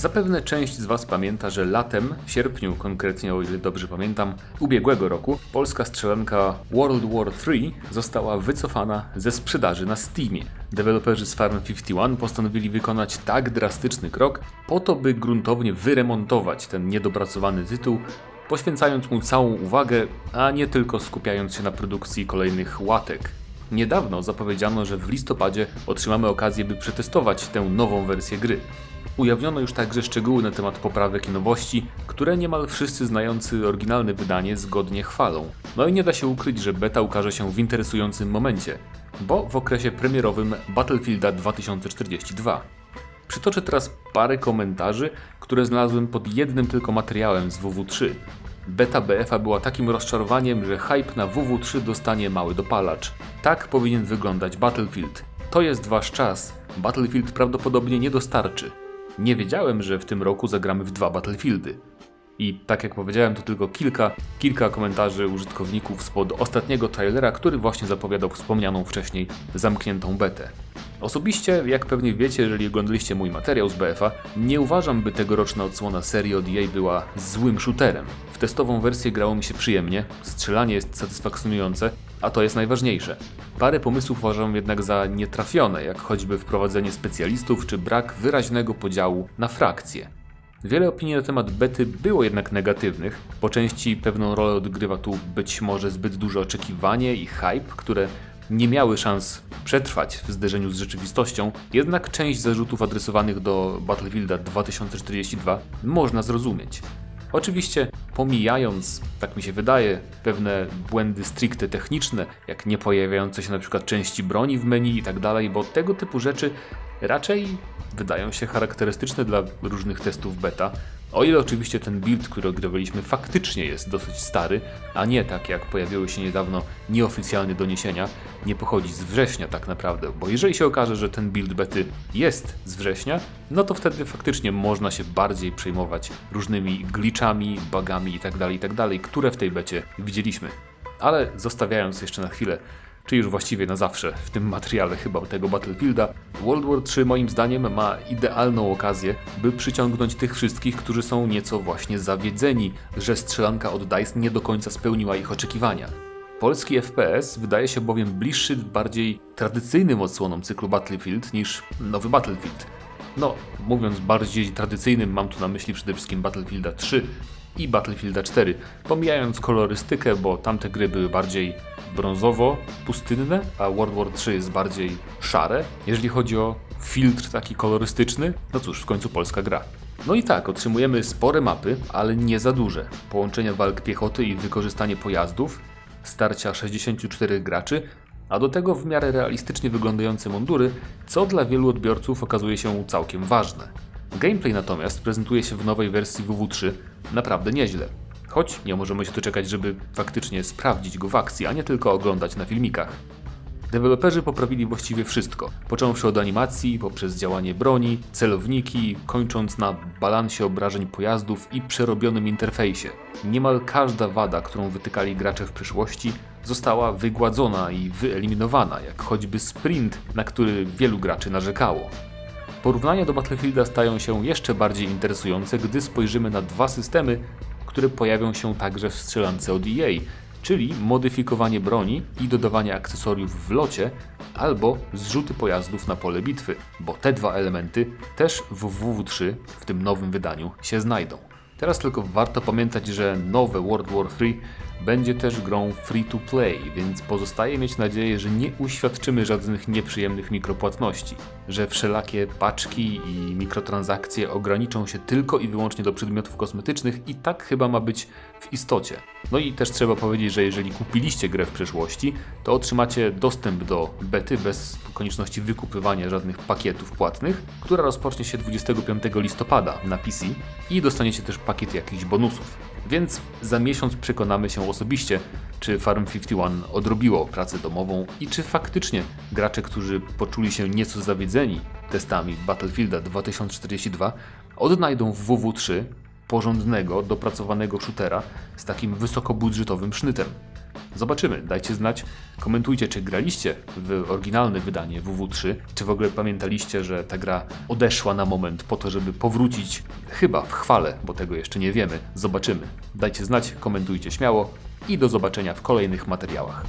Zapewne część z Was pamięta, że latem, w sierpniu konkretnie, o ile dobrze pamiętam, ubiegłego roku, polska strzelanka World War III została wycofana ze sprzedaży na Steamie. Deweloperzy z Farm 51 postanowili wykonać tak drastyczny krok, po to by gruntownie wyremontować ten niedopracowany tytuł, poświęcając mu całą uwagę, a nie tylko skupiając się na produkcji kolejnych łatek. Niedawno zapowiedziano, że w listopadzie otrzymamy okazję, by przetestować tę nową wersję gry. Ujawniono już także szczegóły na temat poprawek i nowości, które niemal wszyscy znający oryginalne wydanie zgodnie chwalą. No i nie da się ukryć, że beta ukaże się w interesującym momencie, bo w okresie premierowym Battlefielda 2042. Przytoczę teraz parę komentarzy, które znalazłem pod jednym tylko materiałem z WW3. Beta BFA była takim rozczarowaniem, że hype na WW3 dostanie mały dopalacz. Tak powinien wyglądać Battlefield. To jest wasz czas. Battlefield prawdopodobnie nie dostarczy. Nie wiedziałem, że w tym roku zagramy w dwa Battlefieldy. I tak jak powiedziałem, to tylko kilka, kilka komentarzy użytkowników spod ostatniego trailera, który właśnie zapowiadał wspomnianą wcześniej zamkniętą betę. Osobiście, jak pewnie wiecie, jeżeli oglądaliście mój materiał z BFA, nie uważam, by tegoroczna odsłona serii od EA była złym shooterem. W testową wersję grało mi się przyjemnie, strzelanie jest satysfakcjonujące, a to jest najważniejsze. Parę pomysłów uważam jednak za nietrafione, jak choćby wprowadzenie specjalistów czy brak wyraźnego podziału na frakcje. Wiele opinii na temat bety było jednak negatywnych. Po części pewną rolę odgrywa tu być może zbyt duże oczekiwanie i hype, które nie miały szans przetrwać w zderzeniu z rzeczywistością, jednak część zarzutów adresowanych do Battlefielda 2042 można zrozumieć. Oczywiście pomijając, tak mi się wydaje, pewne błędy stricte techniczne, jak nie pojawiające się na przykład części broni w menu i tak dalej, bo tego typu rzeczy raczej wydają się charakterystyczne dla różnych testów beta. O ile oczywiście ten build, który ogrywaliśmy, faktycznie jest dosyć stary, a nie tak jak pojawiły się niedawno nieoficjalne doniesienia, nie pochodzi z września tak naprawdę, bo jeżeli się okaże, że ten build bety jest z września, no to wtedy faktycznie można się bardziej przejmować różnymi glitchami, bugami itd., itd., które w tej becie widzieliśmy. Ale zostawiając jeszcze na chwilę czy już właściwie na zawsze w tym materiale chyba tego Battlefielda, World War III moim zdaniem ma idealną okazję, by przyciągnąć tych wszystkich, którzy są nieco właśnie zawiedzeni, że strzelanka od DICE nie do końca spełniła ich oczekiwania. Polski FPS wydaje się bowiem bliższy bardziej tradycyjnym odsłonom cyklu Battlefield niż nowy Battlefield. No, mówiąc bardziej tradycyjnym, mam tu na myśli przede wszystkim Battlefielda 3 i Battlefielda 4, pomijając kolorystykę, bo tamte gry były bardziej brązowo-pustynne, a World War 3 jest bardziej szare. Jeżeli chodzi o filtr taki kolorystyczny, no cóż, w końcu polska gra. No i tak, otrzymujemy spore mapy, ale nie za duże. Połączenia walk piechoty i wykorzystanie pojazdów, starcia 64 graczy, a do tego w miarę realistycznie wyglądające mundury, co dla wielu odbiorców okazuje się całkiem ważne. Gameplay natomiast prezentuje się w nowej wersji WW3 naprawdę nieźle. Choć nie możemy się doczekać, żeby faktycznie sprawdzić go w akcji, a nie tylko oglądać na filmikach. Deweloperzy poprawili właściwie wszystko, począwszy od animacji, poprzez działanie broni, celowniki, kończąc na balansie obrażeń pojazdów i przerobionym interfejsie. Niemal każda wada, którą wytykali gracze w przyszłości, została wygładzona i wyeliminowana, jak choćby sprint, na który wielu graczy narzekało. Porównania do Battlefielda stają się jeszcze bardziej interesujące, gdy spojrzymy na dwa systemy, które pojawią się także w strzelance od EA, czyli modyfikowanie broni i dodawanie akcesoriów w locie, albo zrzuty pojazdów na pole bitwy, bo te dwa elementy też w WW3 w tym nowym wydaniu się znajdą. Teraz tylko warto pamiętać, że nowe World War III będzie też grą free to play, więc pozostaje mieć nadzieję, że nie uświadczymy żadnych nieprzyjemnych mikropłatności, że wszelakie paczki i mikrotransakcje ograniczą się tylko i wyłącznie do przedmiotów kosmetycznych i tak chyba ma być w istocie. No i też trzeba powiedzieć, że jeżeli kupiliście grę w przyszłości, to otrzymacie dostęp do bety bez konieczności wykupywania żadnych pakietów płatnych, która rozpocznie się 25 listopada na PC i dostaniecie też pakiet jakichś bonusów. Więc za miesiąc przekonamy się osobiście, czy Farm 51 odrobiło pracę domową i czy faktycznie gracze, którzy poczuli się nieco zawiedzeni testami Battlefielda 2042, odnajdą w WW3 porządnego, dopracowanego shootera z takim wysokobudżetowym sznytem. Zobaczymy, dajcie znać, komentujcie, czy graliście w oryginalne wydanie WW3, czy w ogóle pamiętaliście, że ta gra odeszła na moment po to, żeby powrócić chyba w chwale, bo tego jeszcze nie wiemy. Zobaczymy. Dajcie znać, komentujcie śmiało i do zobaczenia w kolejnych materiałach.